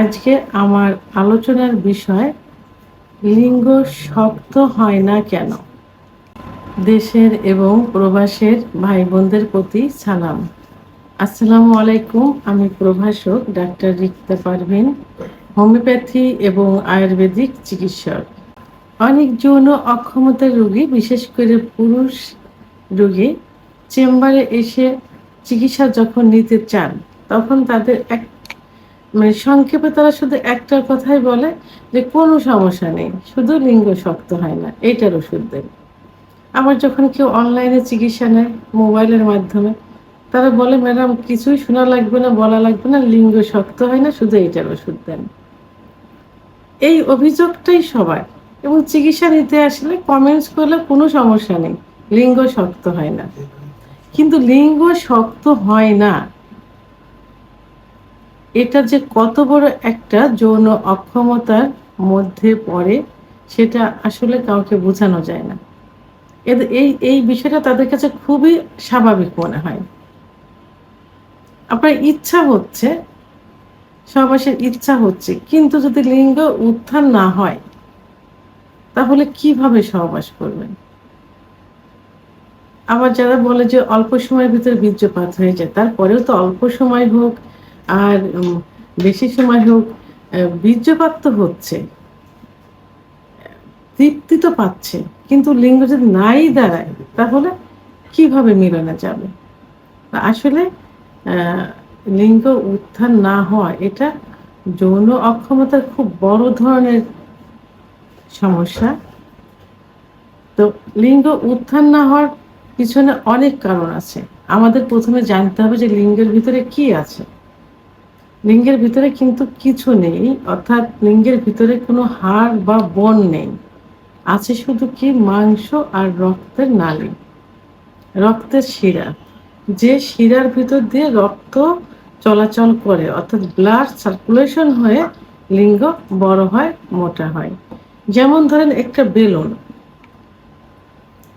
আজকে আমার আলোচনার বিষয়, লিঙ্গ শক্ত হয় না কেন? দেশের এবং প্রবাসের ভাই বোনদের প্রতি সালাম। আসসালামু আলাইকুম, আমি প্রভাষক ডাক্তার রিক্তা পারভিন, হোমিওপ্যাথি এবং আয়ুর্বেদিক চিকিৎসক। অনেক যৌন অক্ষমতার রোগী, বিশেষ করে পুরুষ রোগী, চেম্বারে এসে চিকিৎসা যখন নিতে চান, তখন তাদের এক মানে সংক্ষেপে তারা শুধু একটা কথাই বলে যে কোনো সমস্যা নেই, শুধু লিঙ্গ শক্ত হয় না, এইটার ওষুধ দেন আবার যখন কেউ অনলাইনে চিকিৎসা নেয় মোবাইলের মাধ্যমে, তারা বলে, ম্যাডাম, কিছুই শোনা লাগবে না, বলা লাগবে না, লিঙ্গ শক্ত হয় না, শুধু এইটার ওষুধ দেন। এই অভিযোগটাই সবার। এবং চিকিৎসা নিতে আসলে কমেন্টস করলে কোনো সমস্যা নেই, লিঙ্গ শক্ত হয় না। কিন্তু লিঙ্গ শক্ত হয় না। এটা যে কত বড় একটা যৌন অক্ষমতার মধ্যে পড়ে, সেটা আসলে কাউকে বোঝানো যায় না। এই এই বিষয়টা তাদের কাছে খুবই স্বাভাবিক মনে হয়। আপনার ইচ্ছা হচ্ছে সহবাসের ইচ্ছা হচ্ছে, কিন্তু যদি লিঙ্গ উত্থান না হয়, তাহলে কীভাবে সহবাস করবেন? আবার যারা বলে যে অল্প সময়ের ভিতরে বীর্যপাত হয়ে যায়, তারপরেও তো অল্প সময় হোক আর বেশি সময় হোক বীর্যপাত তো হচ্ছে, তৃপ্তি তো পাচ্ছে, কিন্তু লিঙ্গ যদি নাই দাঁড়ায়, তাহলে কীভাবে মিলানো যাবে? আসলে লিঙ্গ উত্থান না হওয়া, এটা যৌন অক্ষমতার খুব বড় ধরনের সমস্যা। তো লিঙ্গ উত্থান না হওয়ার পিছনে অনেক কারণ আছে। আমাদের প্রথমে জানতে হবে যে লিঙ্গের ভিতরে কি আছে। লিঙ্গের ভিতরে কিন্তু কিছু নেই, অর্থাৎ লিঙ্গের ভিতরে কোনো হাড় বা বন নেই। আছে শুধু কি মাংস আর রক্তের নালী। রক্তের শিরা। যে শিরার ভিতর দিয়ে রক্ত চলাচল করে, অর্থাৎ ব্লাড সার্কুলেশন হয়ে লিঙ্গ বড় হয়, মোটা হয়। যেমন ধরেন একটা বেলুন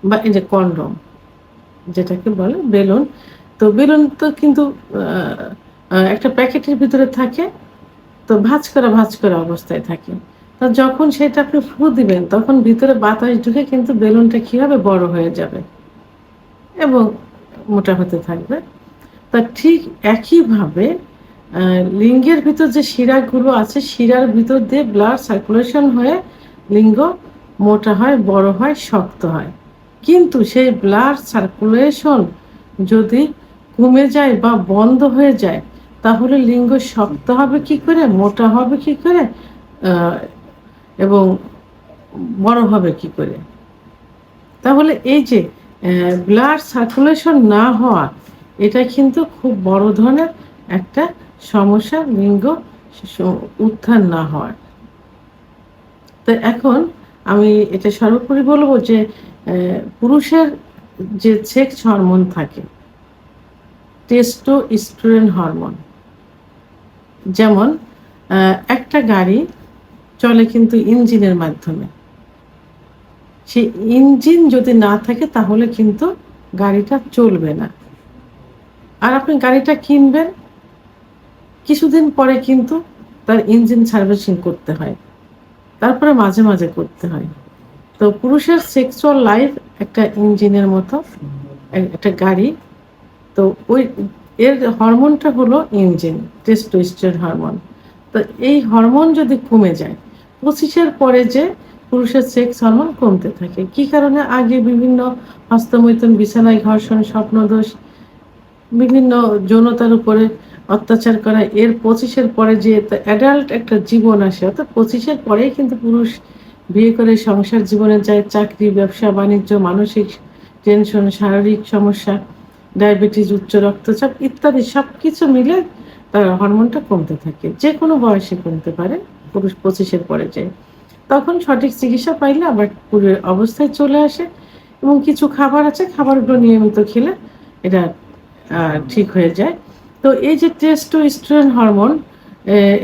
বা এই যে কন্ডম, যেটাকে বলে বেলুন। তো বেলুন তো কিন্তু একটা প্যাকেটের ভিতরে থাকে, তো ভাজ করা ভাজ করা অবস্থায় থাকে। তো যখন সেটা আপনি ফু দিবেন, তখন ভিতরে বাতাস ঢুকে কিন্তু বেলুনটা কীভাবে বড় হয়ে যাবে এবং মোটা হতে থাকবে। তা ঠিক একইভাবে লিঙ্গের ভিতর যে শিরাগুলো আছে, শিরার ভিতর দিয়ে ব্লাড সার্কুলেশন হয়ে লিঙ্গ মোটা হয়, বড় হয়, শক্ত হয়। কিন্তু সেই ব্লাড সার্কুলেশন যদি কমে যায় বা বন্ধ হয়ে যায় তাহলে লিঙ্গ শক্ত হবে কি করে, মোটা হবে কি করে এবং বড় হবে কি করে? তাহলে এই যে ব্লাড সার্কুলেশন না হওয়া, এটা কিন্তু খুব বড় ধরনের একটা সমস্যা লিঙ্গ উত্থান না হওয়ার। তো এখন আমি এটা সর্বোপরি বলব যে পুরুষের যে সেক্স হরমোন থাকে টেস্টো স্টুডেন্ট হরমোন যেমন একটা গাড়ি চলে কিন্তু ইঞ্জিনের মাধ্যমে। সেই ইঞ্জিন যদি না থাকে তাহলে কিন্তু গাড়িটা চলবে না। আর আপনি গাড়িটা কিনবেন, কিছুদিন পরে কিন্তু তার ইঞ্জিন সার্ভিসিং করতে হয়। তারপরে মাঝে মাঝে করতে হয়। তো পুরুষের সেক্সুয়াল লাইফ একটা ইঞ্জিনের মতো, একটা গাড়ি। তো ওই এর হরমোনটা হলো ইঞ্জিন টেস্টোস্টেরন হরমোন তো এই হরমোন যদি কমে যায়, পঁচিশের পরে যে পুরুষের সেক্স হরমোন কমতে থাকে, কি কারণে? আগে বিভিন্ন হস্তমৈথুন, বিছানায় ঘর্ষণ, স্বপ্নদোষ, বিভিন্ন যৌনতার উপরে অত্যাচার করা, এর পঁচিশের পরে যে অ্যাডাল্ট একটা জীবন আসে, অর্থাৎ পঁচিশের পরেই কিন্তু পুরুষ বিয়ে করে সংসার জীবনে যায়, চাকরি, ব্যবসা, বাণিজ্য, মানসিক টেনশন শারীরিক সমস্যা ডায়াবেটিস, উচ্চ রক্তচাপ ইত্যাদি সব কিছু মিলে তার হরমোনটা কমতে থাকে। যে কোনো বয়সে কমতে পারে, পুরুষ পঁচিশের পরে যায়। তখন সঠিক চিকিৎসা পাইলে আবার পুরের অবস্থায় চলে আসে এবং কিছু খাবার আছে, খাবারগুলো নিয়মিত খেলে এটা ঠিক হয়ে যায়। তো এই যে টেস্টোস্টেরন হরমোন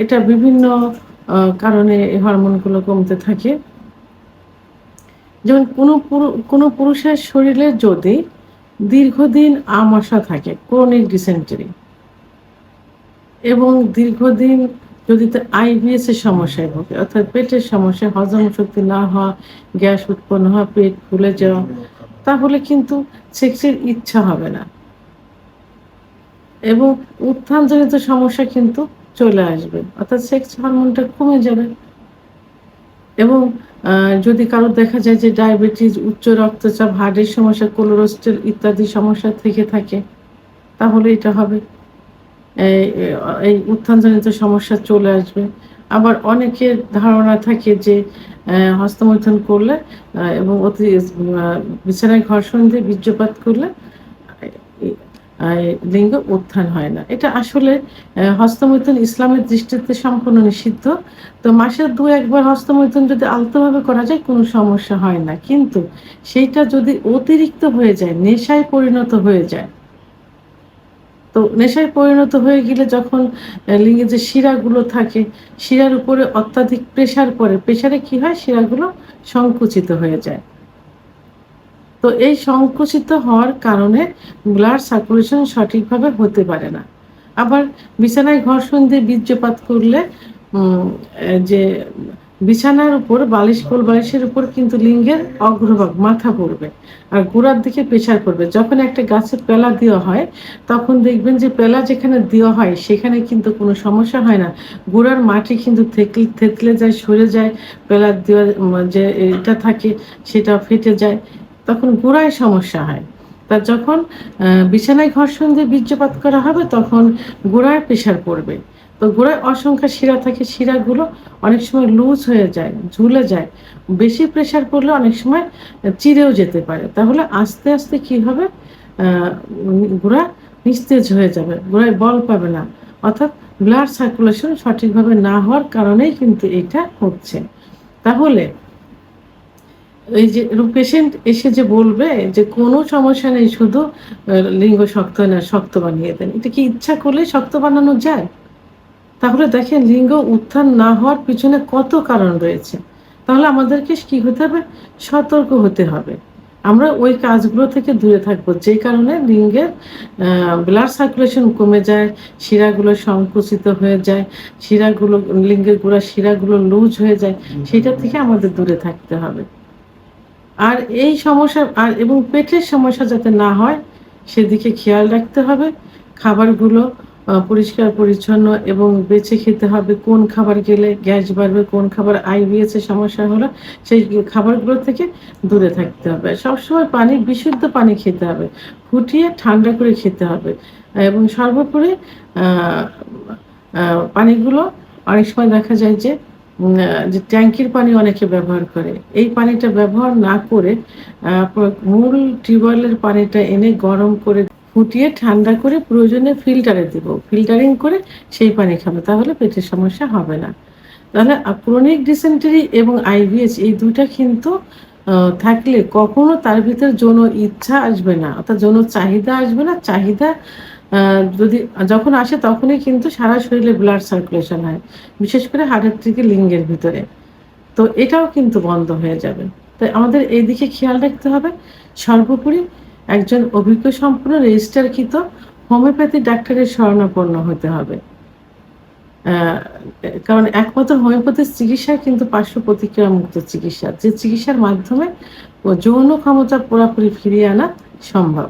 এটা বিভিন্ন কারণে এই হরমোনগুলো কমতে থাকে। যেমন কোনো কোনো পুরুষের শরীরে যদি দীর্ঘদিন আমাশা থাকে ক্রনিক ডিসেন্টারি এবং দীর্ঘদিন যদি আইবিএস এর সমস্যায় ভোগে, অর্থাৎ পেটের সমস্যা, হজম শক্তি না হওয়া, গ্যাস উৎপন্ন হওয়া, পেট ফুলে যাওয়া, তাহলে কিন্তু সেক্সের ইচ্ছা হবে না। এবং উত্থানজনিত সমস্যা কিন্তু চলে আসবে, অর্থাৎ সেক্স হরমোনটা কমে যাবে। এবং যদি কারও দেখা যায় যে ডায়াবেটিস, উচ্চ রক্তচাপ, হার্টের সমস্যা কোলোরেস্টেল ইত্যাদি সমস্যা থেকে থাকে, তাহলে এটা হবে। এই উত্থানজনিত সমস্যা চলে আসবে। আবার অনেকের ধারণা থাকে যে হস্তমৈথুন করলে এবং অতি বিছানায় ঘর্ষণ দিয়ে বীর্যপাত করলে লিঙ্গ উত্থান হয় না। এটা আসলে হস্তমৈথুন ইসলামের দৃষ্টিতে সম্পূর্ণ নিষিদ্ধ। তো মাসে দু একবার হস্তমৈথুন যদি আলতোভাবে করা যায়, কোনো সমস্যা হয় না। কিন্তু সেইটা যদি অতিরিক্ত হয়ে যায়, নেশায় পরিণত হয়ে যায়, তো নেশায় পরিণত হয়ে গেলে যখন লিঙ্গে যে শিরাগুলো থাকে, শিরার উপরে অত্যাধিক প্রেশার পড়ে, প্রেশারে কি হয়? শিরাগুলো সংকুচিত হয়ে যায়। তো এই সংকুচিত হওয়ার কারণে ব্লাড সার্কুলেশন সঠিকভাবে হতে পারে না। আবার বিছানায় ঘর্ষণ দিয়ে বীর্যপাত করলে যে বিছানার উপর বালিশ কোল বালিশের উপর কিন্তু লিঙ্গের অগ্রভাগ, মাথা পড়বে আর গোড়ার দিকে প্রেশার পড়বে। যখন একটা গাছে পেলা দেওয়া হয়, তখন দেখবেন যে পেলা যেখানে দেওয়া হয়, সেখানে কিন্তু কোনো সমস্যা হয় না। গোড়ার মাটি কিন্তু থেকলে থেতলে যায়, সরে যায়, পেলা দেওয়া যে এটা থাকে, সেটা ফেটে যায়। তখন গোড়ায় সমস্যা হয়। তা যখন বিছানায় ঘর্ষণ দিয়ে বীর্যপাত করা হবে, তখন গোড়ায় প্রেশার পড়বে। তো গোড়ায় অসংখ্য শিরা থাকে, শিরাগুলো অনেক সময় লুজ হয়ে যায়, ঝুলে যায়। বেশি প্রেশার পড়লে অনেক সময় চিরেও যেতে পারে। তাহলে আস্তে আস্তে কি হবে? গোড়া নিস্তেজ হয়ে যাবে গোড়ায় বল পাবে না। অর্থাৎ ব্লাড সার্কুলেশন সঠিকভাবে না হওয়ার কারণেই কিন্তু এটা হচ্ছে। তাহলে এই যে পেশেন্ট এসে যে বলবে যে কোনো সমস্যা নেই শুধু লিঙ্গ শক্ত না শক্ত বানিয়ে দেন। এটা কি ইচ্ছা করলে শক্ত বানানো যায়? তাহলে দেখেন লিঙ্গ উত্থান না হওয়ার পিছনে কত কারণ রয়েছে। তাহলে আমাদেরকে কি হতে হবে? সতর্ক হতে হবে। আমরা ওই কাজগুলো থেকে দূরে থাকব। যে কারণে লিঙ্গের ব্লাড সার্কুলেশন কমে যায় শিরাগুলো সংকুচিত হয়ে যায় শিরাগুলো লিঙ্গের গোড়া শিরাগুলো লুজ হয়ে যায় সেটা থেকে আমাদের দূরে থাকতে হবে। আর এই সমস্যা, আর এবং পেটের সমস্যা যাতে না হয়, সেদিকে খেয়াল রাখতে হবে। খাবারগুলো পরিষ্কার, পরিচ্ছন্ন এবং বেছে খেতে হবে কোন খাবার গেলে গ্যাস বাড়বে, কোন খাবার আইবিএস এর সমস্যা হলো, সেই খাবারগুলো থেকে দূরে থাকতে হবে। সবসময় পানি, বিশুদ্ধ পানি খেতে হবে, ফুটিয়ে ঠান্ডা করে খেতে হবে। এবং সর্বোপরি পানিগুলো অনেক সময় দেখা যায় যে যে ট্যাঙ্কির পানি অনেকে ব্যবহার করে। এই পানিটা ব্যবহার না করে মূল টিউবওয়েলের পানিটা এনে গরম করে ফুটিয়ে ঠান্ডা করে প্রয়োজনে ফিল্টারে দিব। ফিল্টারিং করে সেই পানি খাবে, তাহলে পেটের সমস্যা হবে না। তাহলে ক্রনিক ডিসেন্টারি এবং আইভিএস এই দুটা কিন্তু থাকলে কখনো তার ভিতরে যৌন ইচ্ছা আসবে না, অর্থাৎ যৌন চাহিদা আসবে না, চাহিদা যদি, যখন আসে তখনই কিন্তু সারা শরীরে ব্লাড সার্কুলেশন হয়, বিশেষ করে হাড়ের থেকে লিঙ্গের ভিতরে। তো এটাও কিন্তু বন্ধ হয়ে যাবে। তাই আমাদের এই দিকে খেয়াল রাখতে হবে। সর্বোপরি একজন অভিজ্ঞ সম্পূর্ণ রেজিস্টারকৃত হোমিওপ্যাথি ডাক্তারের শরণাপন্ন হতে হবে। কারণ একমাত্র হোমিওপ্যাথির চিকিৎসা কিন্তু পার্শ্ব প্রতিক্রিয়া মুক্ত চিকিৎসা। যে চিকিৎসার মাধ্যমে যৌন ক্ষমতা পুরোপুরি ফিরিয়ে আনা সম্ভব।